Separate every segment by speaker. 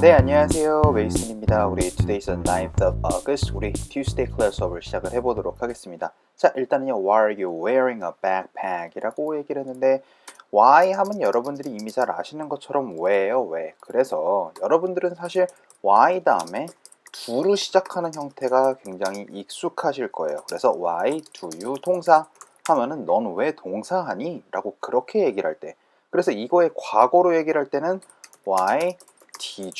Speaker 1: 네 안녕하세요. 웨이슨입니다. 우리 Today's the 9th of August. 우리 Tuesday class 수업을 시작을 해보도록 하겠습니다. 자 일단은요 Why are you wearing a backpack? 이라고 얘기를 했는데 Why 하면 여러분들이 이미 잘 아시는 것처럼 왜요 왜 그래서 여러분들은 사실 Why 다음에 do로 시작하는 형태가 굉장히 익숙하실 거예요. 그래서 Why do you 동사 하면은 넌 왜 동사하니? 라고 그렇게 얘기를 할 때. 그래서 이거의 과거로 얘기를 할 때는 Why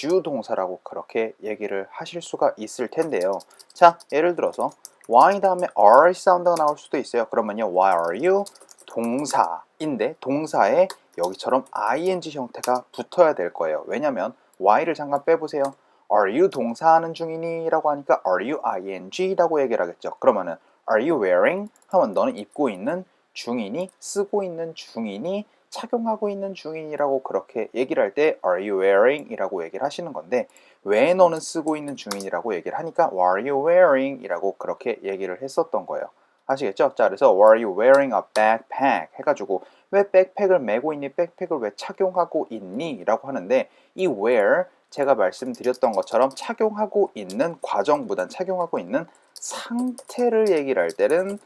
Speaker 1: you 동사라고 그렇게 얘기를 하실 수가 있을 텐데요. 자, 예를 들어서 why 다음에 are 사운드가 나올 수도 있어요. 그러면요, why are you 동사인데 동사에 여기처럼 ing 형태가 붙어야 될 거예요. 왜냐면 why를 잠깐 빼보세요. are you 동사하는 중이니? 라고 하니까 are you ing? 라고 얘기를 하겠죠. 그러면은 are you wearing? 하면 너는 입고 있는 중이니? 쓰고 있는 중이니? 착용하고 있는 중인이라고 그렇게 얘기를 할 때 are you wearing? 이라고 얘기를 하시는 건데 왜 너는 쓰고 있는 중인이라고 얘기를 하니까 are you wearing? 이라고 그렇게 얘기를 했었던 거예요. 아시겠죠? 자, 그래서 are you wearing a backpack? 해가지고 왜 백팩을 메고 있니? 백팩을 왜 착용하고 있니? 라고 하는데 이 wear 제가 말씀드렸던 것처럼 착용하고 있는 과정 보단 착용하고 있는 상태를 얘기를 할 때는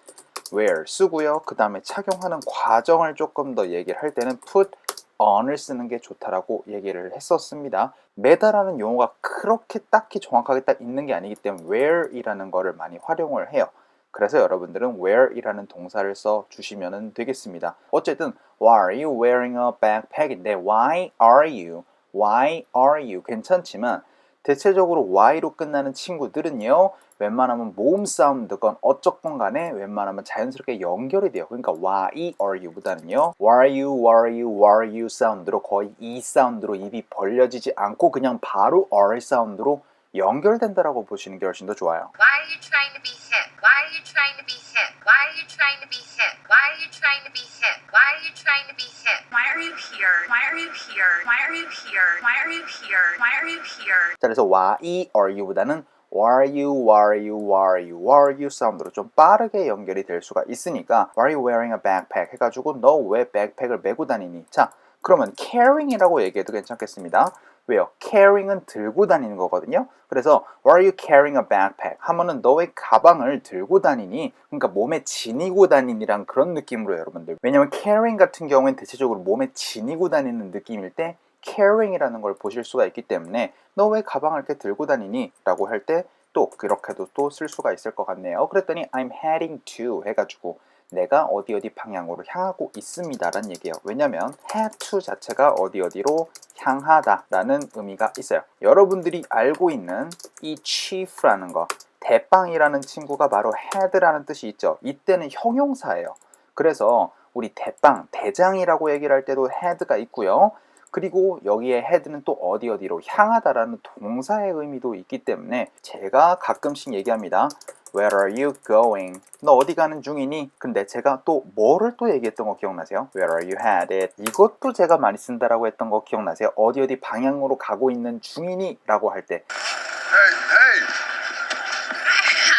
Speaker 1: wear 쓰고요. 그 다음에 착용하는 과정을 조금 더 얘기를 할 때는 put on을 쓰는 게 좋다라고 얘기를 했었습니다. 매다라는 용어가 그렇게 딱히 정확하게 딱 있는 게 아니기 때문에 wear이라는 거를 많이 활용을 해요. 그래서 여러분들은 wear이라는 동사를 써 주시면 되겠습니다. 어쨌든 why are you wearing a backpack인데 why are you? why are you? 괜찮지만 대체적으로 y로 끝나는 친구들은요. 웬만하면 모음 사운드건 어쩌건 간에 웬만하면 자연스럽게 연결이 돼요. 그러니까 why are you 보다는요. why are you, why are you, why are you 사운드로 거의 이 사운드로 입이 벌려지지 않고 그냥 바로 r 사운드로 연결된다라고 보시는 게 훨씬 더 좋아요.
Speaker 2: Why are you trying to be hip? Why are you trying to be hip? Why are you trying to be hip? Why are you trying to be hip? Why are you trying to be hip?
Speaker 3: Why are you here? Why are you here? Why are you here? Why are you here? Why are you here?
Speaker 1: 자, 그래서 why are you보다는 why are you, why are you, why are you, why are you 사운드로 좀 빠르게 연결이 될 수가 있으니까 why are you wearing a backpack 해가지고 너 왜 백팩을 메고 다니니? 자, 그러면 carrying이라고 얘기해도 괜찮겠습니다. 왜요? carrying은 들고 다니는 거거든요. 그래서 why are you carrying a backpack? 하면은 너왜 가방을 들고 다니니? 그러니까 몸에 지니고 다니니랑 그런 느낌으로 여러분들. 왜냐면 carrying 같은 경우엔 대체적으로 몸에 지니고 다니는 느낌일 때 carrying이라는 걸 보실 수가 있기 때문에 너 왜 가방을 이렇게 들고 다니니? 라고 할 때 또 그렇게도 또 쓸 수가 있을 것 같네요. 그랬더니 I'm heading to 해가지고 내가 어디 어디 방향으로 향하고 있습니다라는 얘기예요. 왜냐면 head to 자체가 어디 어디로 향하다라는 의미가 있어요. 여러분들이 알고 있는 이 chief라는 거, 대빵이라는 친구가 바로 head라는 뜻이 있죠. 이때는 형용사예요. 그래서 우리 대빵, 대장이라고 얘기를 할 때도 head가 있고요. 그리고 여기에 head는 또 어디 어디로 향하다라는 동사의 의미도 있기 때문에 제가 가끔씩 얘기합니다. Where are you going? 너 어디 가는 중이니? 근데 제가 또 뭐를 또 얘기했던 거 기억나세요? Where are you headed? 이것도 제가 많이 쓴다라고 했던 거 기억나세요? 어디 어디 방향으로 가고 있는 중이니? 라고 할 때
Speaker 4: Hey, hey!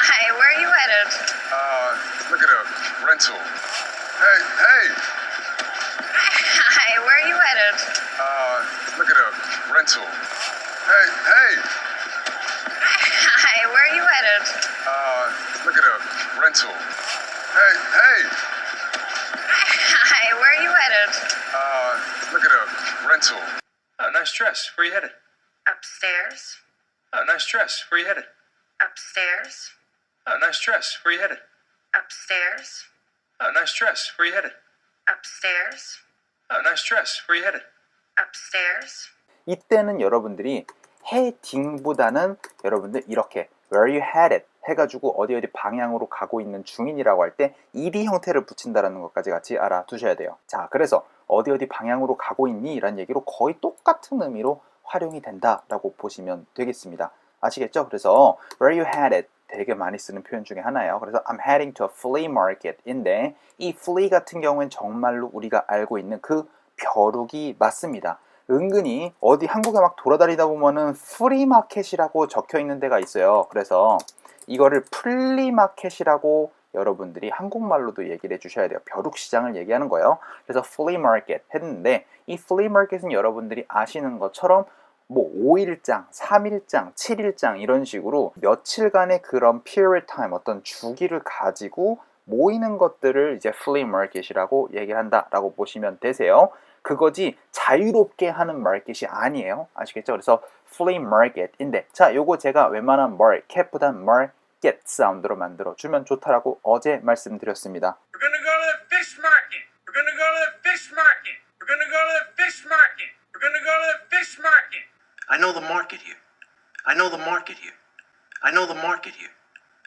Speaker 2: Hi, where are you headed?
Speaker 4: Uh, look at a rental. Hey, hey! Look at a rental. Hey, hey!
Speaker 2: Hi, where are you headed?
Speaker 4: Uh, look at a rental. Hey, hey!
Speaker 2: Hi, where are you headed?
Speaker 4: Uh, look at a rental.
Speaker 5: Oh, nice dress. Where you headed?
Speaker 2: Upstairs.
Speaker 5: Oh, nice dress. Where you headed?
Speaker 2: Upstairs.
Speaker 5: Oh, nice dress. Where you headed?
Speaker 2: Upstairs.
Speaker 5: Oh, nice dress. Where you headed?
Speaker 2: Upstairs.
Speaker 5: Oh, nice dress. Where you headed?
Speaker 2: Upstairs.
Speaker 1: 이때는 여러분들이 heading보다는 여러분들 이렇게 where you headed 해가지고 어디 어디 방향으로 가고 있는 중인이라고 할 때 ed 형태를 붙인다라는 것까지 같이 알아두셔야 돼요. 자, 그래서 어디 어디 방향으로 가고 있니? 라는 얘기로 거의 똑같은 의미로 활용이 된다라고 보시면 되겠습니다. 아시겠죠? 그래서 where you headed 되게 많이 쓰는 표현 중에 하나예요. 그래서 I'm heading to a flea market인데 이 flea 같은 경우엔 정말로 우리가 알고 있는 그 벼룩이 맞습니다. 은근히 어디 한국에 막 돌아다니다 보면은 프리마켓이라고 적혀 있는 데가 있어요. 그래서 이거를 플리마켓이라고 여러분들이 한국말로도 얘기를 해주셔야 돼요. 벼룩 시장을 얘기하는 거예요. 그래서 flea 했는데 이 market은 여러분들이 아시는 것처럼 뭐 5일장, 3일장, 7일장 이런 식으로 며칠간의 그런 period time 어떤 주기를 가지고 모이는 것들을 이제 flea market이라고 얘기를 한다라고 보시면 되세요. 그거지 자유롭게 하는 마켓이 아니에요. 아시겠죠? 그래서 flea market인데 자, 요거 제가 웬만한 market보단 market 사운드로 만들어 주면 좋다라고 어제 말씀드렸습니다.
Speaker 6: We're gonna go to the fish market. We're gonna go to the fish market. We're gonna go to the fish market. We're gonna go to the fish market.
Speaker 7: I know the market here. I know the market here. I know the market here.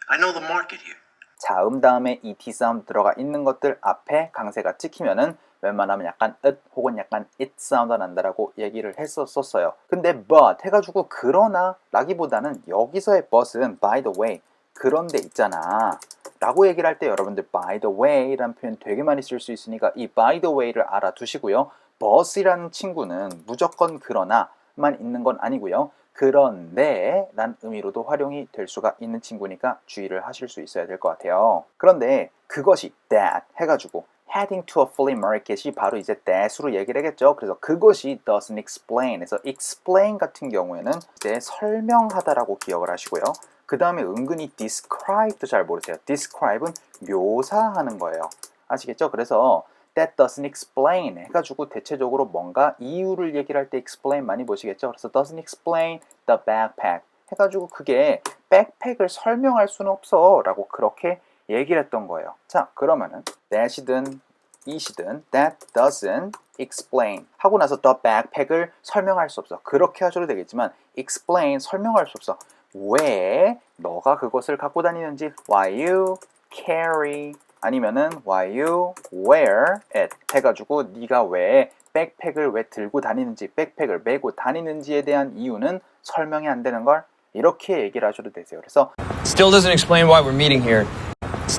Speaker 7: I know the market here.
Speaker 1: 자음 다음에 et 사운드 들어가 있는 것들 앞에 강세가 찍히면은 웬만하면 약간 it 혹은 약간 it 사운드 난다라고 얘기를 했었었어요. 근데 but 해가지고 그러나 라기보다는 여기서의 but은 by the way 그런데 있잖아 라고 얘기를 할 때 여러분들 by the way 라는 표현 되게 많이 쓸 수 있으니까 이 by the way를 알아두시고요. but이라는 친구는 무조건 그러나만 있는 건 아니고요. 그런데 란 의미로도 활용이 될 수가 있는 친구니까 주의를 하실 수 있어야 될 것 같아요. 그런데 그것이 that 해가지고 heading to a flea market이 바로 이제 that으로 얘기를 하겠죠. 그래서 그것이 doesn't explain. 그래서 explain 같은 경우에는 이제 설명하다라고 기억을 하시고요. 그 다음에 은근히 describe도 잘 모르세요. describe은 묘사하는 거예요. 아시겠죠? 그래서 that doesn't explain 해가지고 대체적으로 뭔가 이유를 얘기를 할 때 explain 많이 보시겠죠? 그래서 doesn't explain the backpack 해가지고 그게 백팩을 설명할 수는 없어 라고 그렇게 얘기를 했던 거예요. 자, 그러면은 that이든 it이든 that doesn't explain 하고 나서 the backpack을 설명할 수 없어. 그렇게 하셔도 되겠지만 explain 설명할 수 없어. 왜 너가 그것을 갖고 다니는지 why you carry 아니면은 why you wear it 해가지고 네가 왜 백팩을 왜 들고 다니는지 백팩을 메고 다니는지에 대한 이유는 설명이 안 되는 걸 이렇게 얘기를 하셔도 되세요. 그래서
Speaker 8: Still doesn't explain why we're meeting here.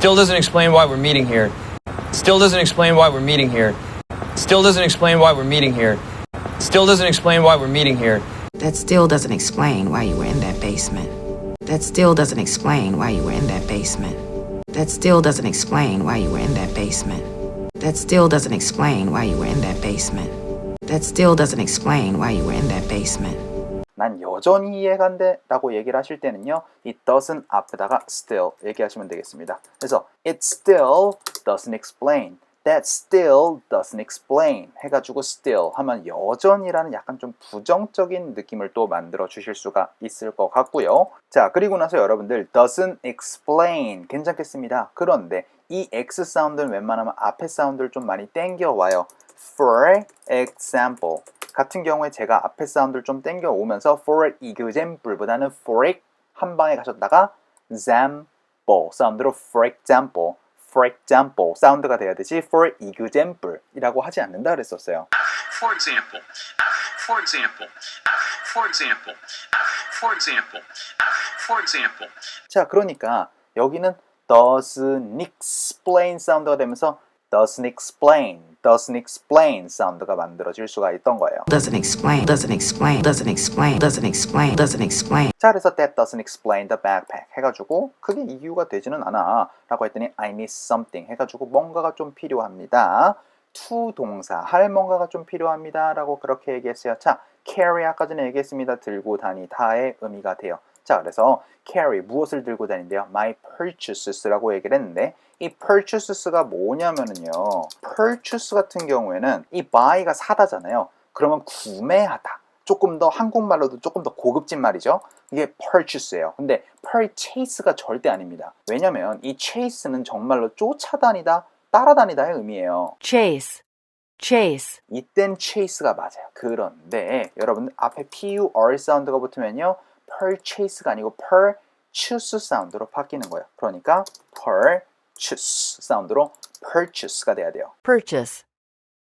Speaker 8: Still doesn't explain why we're meeting here. Still doesn't explain why we're meeting here. Still doesn't explain why we're meeting here. Still doesn't explain why we're meeting here.
Speaker 9: That still doesn't explain why you were in that basement. That still doesn't explain why you were in that basement. That still doesn't explain why you were in that basement. That still doesn't explain why you were in that basement. That still doesn't explain why you were in that basement.
Speaker 1: 난 여전히 이해가 안 돼. 라고 얘기를 하실 때는요. it doesn't 앞에다가 still 얘기하시면 되겠습니다. 그래서 it still doesn't explain. that still doesn't explain 해가지고 still 하면 여전이라는 약간 좀 부정적인 느낌을 또 만들어 주실 수가 있을 것 같고요. 자, 그리고 나서 여러분들 doesn't explain 괜찮겠습니다. 그런데 이 X 사운드는 웬만하면 앞에 사운드를 좀 많이 땡겨 와요. For example 같은 경우에 제가 앞에 사운드를 좀 땡겨 오면서 for example보다는 for it 한 방에 가셨다가 example 사운드로 for example for example 사운드가 돼야 되지 for example이라고 하지 않는다 그랬었어요.
Speaker 7: For example. For example. For example. For example. For example.
Speaker 1: 자, 그러니까 여기는 doesn't explain 사운드가 되면서 doesn't explain, doesn't explain 사운드가 만들어질 수가 있던 거예요.
Speaker 9: Doesn't explain, doesn't explain, doesn't explain, doesn't explain, doesn't explain.
Speaker 1: 자, 그래서 that doesn't explain the backpack 해가지고 그게 이유가 되지는 않아 라고 했더니 I need something 해가지고 뭔가가 좀 필요합니다. to 동사 할 뭔가가 좀 필요합니다 라고 그렇게 얘기했어요. 자, carry 아까 전에 얘기했습니다. 들고 다니다의 의미가 돼요. 자, 그래서 carry 무엇을 들고 다닌대요? My purchases라고 얘기를 했는데 이 purchases가 뭐냐면은요. purchase 같은 경우에는 이 buy가 사다잖아요. 그러면 구매하다. 조금 더 한국말로도 조금 더 고급진 말이죠. 이게 purchase예요. 근데 purchase가 절대 아닙니다. 왜냐면 이 chase는 정말로 쫓아다니다, 따라다니다의 의미예요.
Speaker 10: chase, chase,
Speaker 1: 이땐 chase가 맞아요. 그런데 여러분 앞에 pur 사운드가 붙으면요. Purchase가 아니고 purchase 사운드로 바뀌는 거예요. 그러니까 purchase 사운드로 purchase가 돼야 돼요.
Speaker 10: purchase,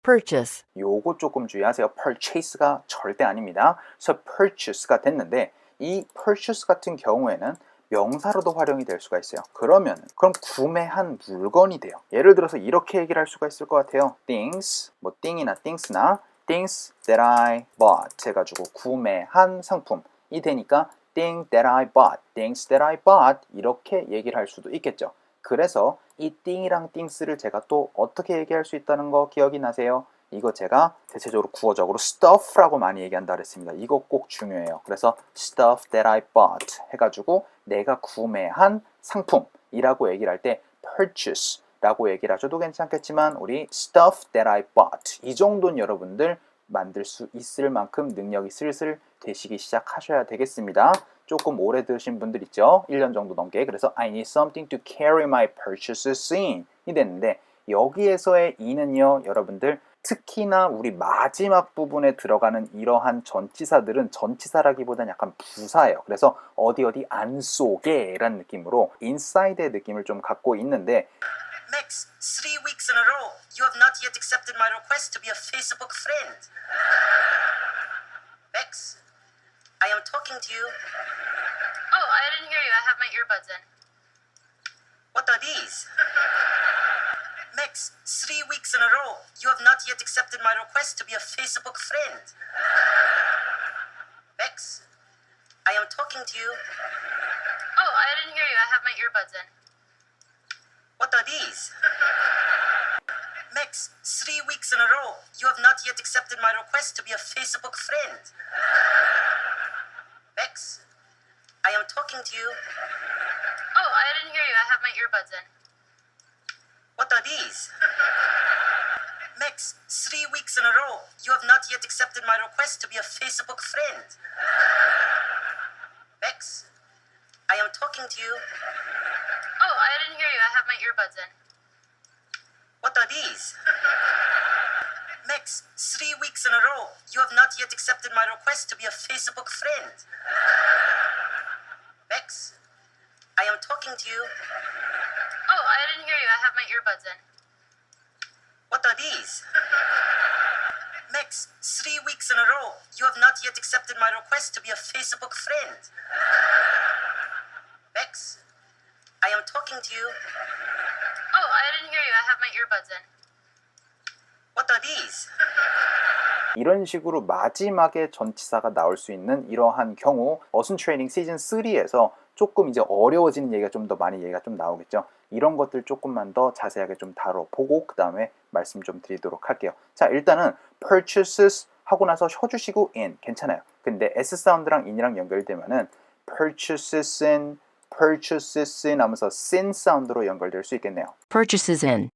Speaker 10: purchase,
Speaker 1: 요거 조금 주의하세요. purchase가 절대 아닙니다. 그래서 purchase가 됐는데 이 purchase 같은 경우에는 명사로도 활용이 될 수가 있어요. 그러면 그럼 구매한 물건이 돼요. 예를 들어서 이렇게 얘기를 할 수가 있을 것 같아요. things 뭐 thing이나 things나 things that I bought 해가지고 구매한 상품 이 되니까 thing that I bought, things that I bought 이렇게 얘기를 할 수도 있겠죠. 그래서 이 thing이랑 things를 제가 또 어떻게 얘기할 수 있다는 거 기억이 나세요? 이거 제가 대체적으로 구어적으로 stuff라고 많이 얘기한다 그랬습니다. 이거 꼭 중요해요. 그래서 stuff that I bought 해가지고 내가 구매한 상품이라고 얘기를 할 때 purchase 라고 얘기를 하셔도 괜찮겠지만 우리 stuff that I bought 이 정도는 여러분들 만들 수 있을 만큼 능력이 슬슬 되시기 시작하셔야 되겠습니다. 조금 오래 들으신 분들 있죠? 1년 정도 넘게. 그래서 I need something to carry my purchases in 이 됐는데 여기에서의 이는요, 여러분들 특히나 우리 마지막 부분에 들어가는 이러한 전치사들은 전치사라기보다는 약간 부사예요. 그래서 어디 어디 안 쏘게 라는 느낌으로 inside의 느낌을 좀 갖고 있는데
Speaker 7: Max, three weeks in a row, you have not yet accepted my request to be a Facebook friend. Max, I am talking to you.
Speaker 2: Oh, I didn't hear you. I have my earbuds in.
Speaker 7: What are these? Max, three weeks in a row, you have not yet accepted my request to be a Facebook friend. Max, I am talking to you.
Speaker 2: Oh, I didn't hear you. I have my earbuds in.
Speaker 7: What are these? Max, three weeks in a row, you have not yet accepted my request to be a Facebook friend. Max, I am talking to you.
Speaker 2: Oh, I didn't hear you. I have my earbuds in.
Speaker 7: What are these? Max, three weeks in a row, you have not yet accepted my request to be a Facebook friend. Max, I am talking to you.
Speaker 2: I didn't hear you. I have my earbuds in.
Speaker 7: What are these? Max, three weeks in a row, you have not yet accepted my request to be a Facebook friend. Max, I am talking to you.
Speaker 2: Oh, I didn't hear you. I have my earbuds in.
Speaker 7: What are these? Max, three weeks in a row, you have not yet accepted my request to be a Facebook friend. Max, I am talking to you.
Speaker 2: Oh, I didn't hear you. I have my earbuds in.
Speaker 7: What are these?
Speaker 1: 이런 식으로 마지막에 전치사가 나올 수 있는 이러한 경우 어순 트레이닝 시즌 3에서 조금 이제 어려워지는 얘기가 좀 더 많이 얘기가 좀 나오겠죠. 이런 것들 조금만 더 자세하게 좀 다뤄보고 그 다음에 말씀 좀 드리도록 할게요. 자 일단은 purchases 하고 나서 쉬어주시고 in 괜찮아요. 근데 s 사운드랑 in이랑 연결되면은 purchases in, purchases in 하면서 sin 사운드로 연결될 수 있겠네요.
Speaker 10: Purchases in.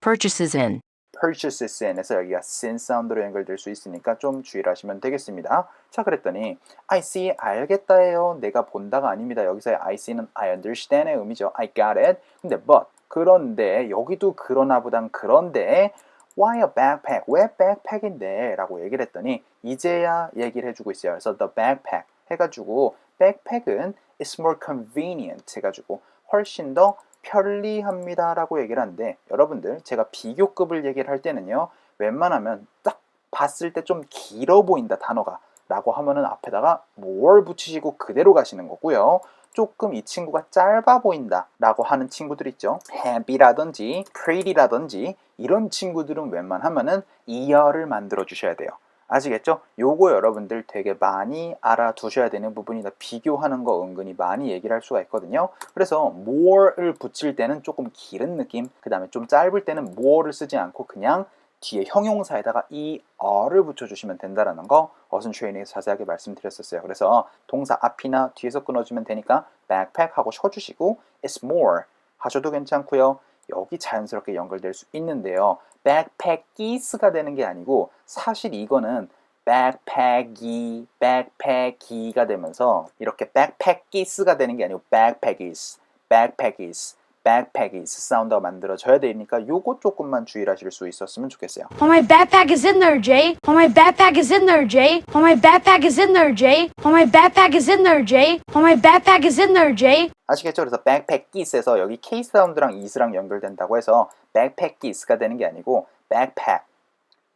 Speaker 10: Purchases in.
Speaker 1: purchases in에서 여기가 sin 사운드로 연결될 수 있으니까 좀 주의를 하시면 되겠습니다. 자, 그랬더니 I see 알겠다예요. 내가 본다가 아닙니다. 여기서의 I see는 I understand의 의미죠. I got it. 근데 but 그런데 여기도 그러나 보단 그런데 why a backpack? 왜 backpack인데? 라고 얘기를 했더니 이제야 얘기를 해주고 있어요. 그래서 the backpack 해가지고 backpack은 is more convenient 해가지고 훨씬 더 편리합니다 라고 얘기를 하는데 여러분들 제가 비교급을 얘기를 할 때는요 웬만하면 딱 봤을 때 좀 길어 보인다 단어가 라고 하면은 앞에다가 more 붙이시고 그대로 가시는 거고요. 조금 이 친구가 짧아 보인다 라고 하는 친구들 있죠. happy라든지 pretty라든지 이런 친구들은 웬만하면은 이어를 만들어 주셔야 돼요 아시겠죠? 요거 여러분들 되게 많이 알아두셔야 되는 부분이다. 비교하는 거 은근히 많이 얘기를 할 수가 있거든요. 그래서 more를 붙일 때는 조금 길은 느낌, 그 다음에 좀 짧을 때는 more를 쓰지 않고 그냥 뒤에 형용사에다가 er를 붙여주시면 된다라는 거 어순 트레이닝에서 자세하게 말씀드렸었어요. 그래서 동사 앞이나 뒤에서 끊어주면 되니까 backpack 하고 쉬어주시고 it's more 하셔도 괜찮고요. 여기 자연스럽게 연결될 수 있는데요. backpackies가 되는 게 아니고 사실 이거는 backpacky, backpacky가 되면서 이렇게 backpackies가 되는 게 아니고 backpackies, backpackies, backpackies 사운드가 만들어져야 되니까 요거 조금만 주의를 하실 수 있었으면 좋겠어요.
Speaker 11: Oh, my backpack is in there, Jay. Oh, my backpack is in there, Jay. Oh, my backpack is in there, Jay. Oh, my backpack is in there, Jay. Oh, my backpack is in there, Jay.
Speaker 1: 아시겠죠? 그래서 backpackies에서 여기 K 사운드랑 is랑 연결된다고 해서 backpackies가 되는 게 아니고 backpack,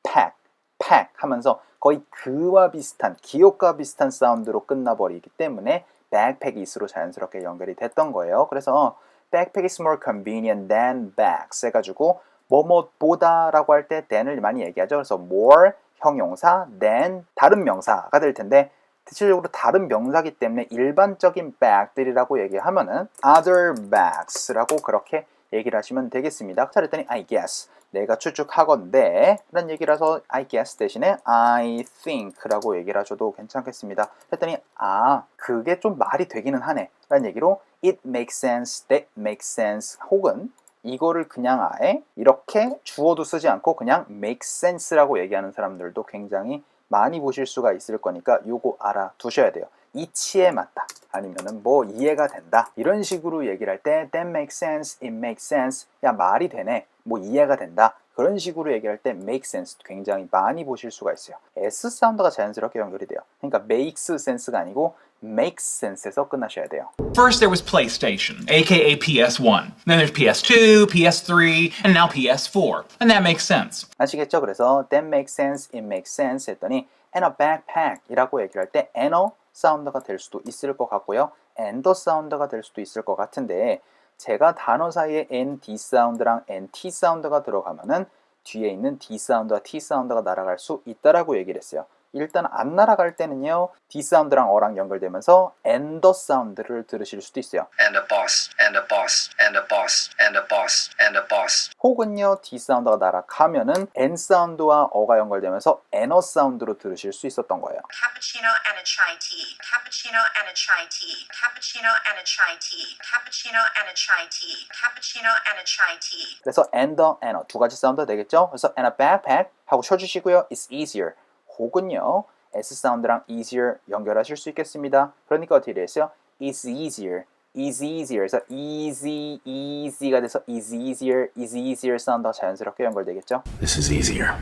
Speaker 1: pack, pack 하면서 거의 그와 비슷한 기억과 비슷한 사운드로 끝나버리기 때문에 backpackies로 자연스럽게 연결이 됐던 거예요. 그래서 backpack is more convenient than bags 해가지고 뭐뭐보다라고 할 때 than을 많이 얘기하죠. 그래서 more 형용사, than 다른 명사가 될 텐데 대체적으로 다른 명사기 때문에 일반적인 bag들이라고 얘기하면은 other bags라고 그렇게 얘기를 하시면 되겠습니다. 자, 그랬더니 I guess 내가 추측하건데 라는 얘기라서 I guess 대신에 I think라고 얘기를 하셔도 괜찮겠습니다. 했더니 아 그게 좀 말이 되기는 하네 라는 얘기로 it makes sense, that makes sense 혹은 이거를 그냥 아예 이렇게 주어도 쓰지 않고 그냥 make sense라고 얘기하는 사람들도 굉장히 많이 보실 수가 있을 거니까 요거 알아두셔야 돼요. 이치에 맞다. 아니면은 뭐 이해가 된다. 이런 식으로 얘기를 할 때 that makes sense, it makes sense. 야 말이 되네. 뭐 이해가 된다. 그런 식으로 얘기할 때 make sense 굉장히 많이 보실 수가 있어요. S 사운드가 자연스럽게 연결이 돼요. 그러니까 makes sense가 아니고 makes sense에서 끝나셔야 돼요.
Speaker 12: First, there was PlayStation, aka PS1. Then there's PS2, PS3, and now PS4. And that makes sense.
Speaker 1: 아시겠죠? 그래서 that makes sense, it makes sense 했더니 and a backpack이라고 얘기를 할때 and a 사운드가 될 수도 있을 것 같고요. and the 사운드가 될 수도 있을 것 같은데 제가 단어 사이에 n, d 사운드랑 n, t 사운드가 들어가면은 뒤에 있는 d 사운드와 t 사운드가 날아갈 수 있다라고 얘기를 했어요. 일단 안 날아갈 때는요 D 사운드랑 어랑 연결되면서 and the 사운드를 들으실 수도 있어요.
Speaker 5: And a boss, and a boss, and a boss, and a boss, and a boss.
Speaker 1: 혹은요 D 사운드가 날아가면은 N 사운드와 어가 연결되면서 N어 사운드로 들으실 수 있었던 거예요.
Speaker 3: Cappuccino and a chai tea. Cappuccino and a chai tea. Cappuccino and a chai tea. Cappuccino and a chai tea. Cappuccino and a chai tea.
Speaker 1: 그래서 and the, and a 두 가지 사운드 되겠죠? 그래서 and a backpack 하고 쉬어주시고요. It's easier. 혹은요 S 사운드랑 easier 연결하실 수 있겠습니다. 그러니까 어떻게 되겠어요? It's easier. is easier. 그래서 easy, easy가 돼서 is easier, is easier 사운드가 자연스럽게 연결되겠죠?
Speaker 7: This is easier.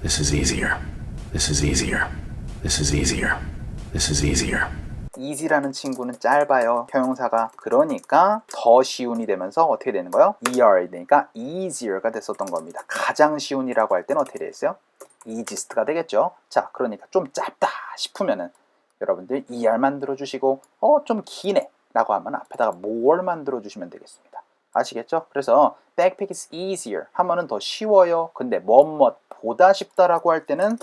Speaker 7: This is easier. This is easier. This is easier. This is easier.
Speaker 1: easy라는 친구는 짧아요. 형용사가. 그러니까 더 쉬운이 되면서 어떻게 되는 거예요? er 되니까 easier가 됐었던 겁니다. 가장 쉬운이라고 할 때는 어떻게 되겠어요? Easiest가 되겠죠. 자, 그러니까 좀 짧다 싶으면은 여러분들 er 만들어 주시고 어 좀 기네 라고 하면 앞에다가 more 만들어 주시면 되겠습니다. 아시겠죠? 그래서 backpack is easier 하면은 더 쉬워요. 근데 뭐뭐 보다 쉽다라고 할 때는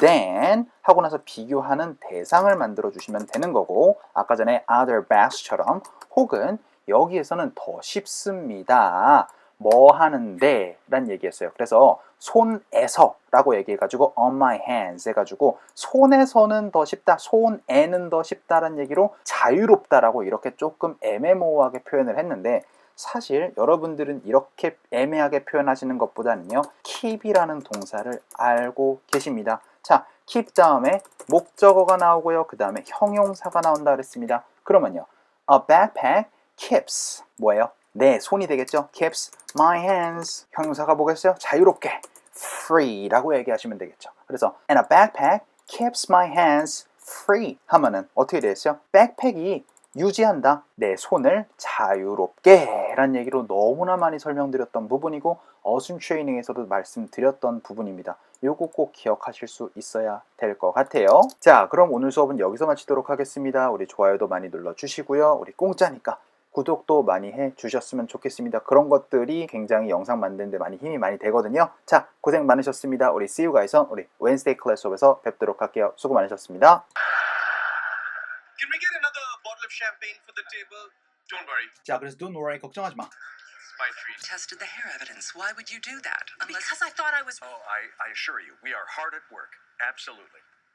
Speaker 1: than 하고 나서 비교하는 대상을 만들어 주시면 되는 거고 아까 전에 other bags처럼 혹은 여기에서는 더 쉽습니다. 뭐 하는데 란 얘기했어요. 그래서 손에서 라고 얘기해가지고 on my hands 해가지고 손에서는 더 쉽다, 손에는 더 쉽다란 얘기로 자유롭다라고 이렇게 조금 애매모호하게 표현을 했는데 사실 여러분들은 이렇게 애매하게 표현하시는 것보다는요 keep이라는 동사를 알고 계십니다. 자, keep 다음에 목적어가 나오고요. 그 다음에 형용사가 나온다 그랬습니다. 그러면요 a backpack keeps 뭐예요? 내 손이 되겠죠? keeps my hands 형용사가 뭐겠어요? 자유롭게 free라고 얘기하시면 되겠죠. 그래서 and a backpack keeps my hands free 하면은 어떻게 되겠어요? 백팩이 유지한다. 내 손을 자유롭게 라는 얘기로 너무나 많이 설명드렸던 부분이고 어순 트레이닝에서도 말씀드렸던 부분입니다. 요거 꼭 기억하실 수 있어야 될 것 같아요. 자, 그럼 오늘 수업은 여기서 마치도록 하겠습니다. 우리 좋아요도 많이 눌러주시고요. 우리 공짜니까 구독도 많이 해 주셨으면 좋겠습니다. 그런 것들이 굉장히 영상 만드는데 많이 힘이 많이 되거든요. 자, 고생 많으셨습니다. 우리 See you guys on 우리 Wednesday class 수업에서 뵙도록 할게요. 수고 많으셨습니다.
Speaker 4: Can we get another bottle of champagne for the table? Don't worry,
Speaker 1: 자, 그래서 don't worry 걱정하지 마.
Speaker 4: my treat.
Speaker 13: tested the hair evidence. Why would you do that? Unless
Speaker 3: Because I thought I was
Speaker 4: Oh, I, I assure you, we are hard at work. Absolutely.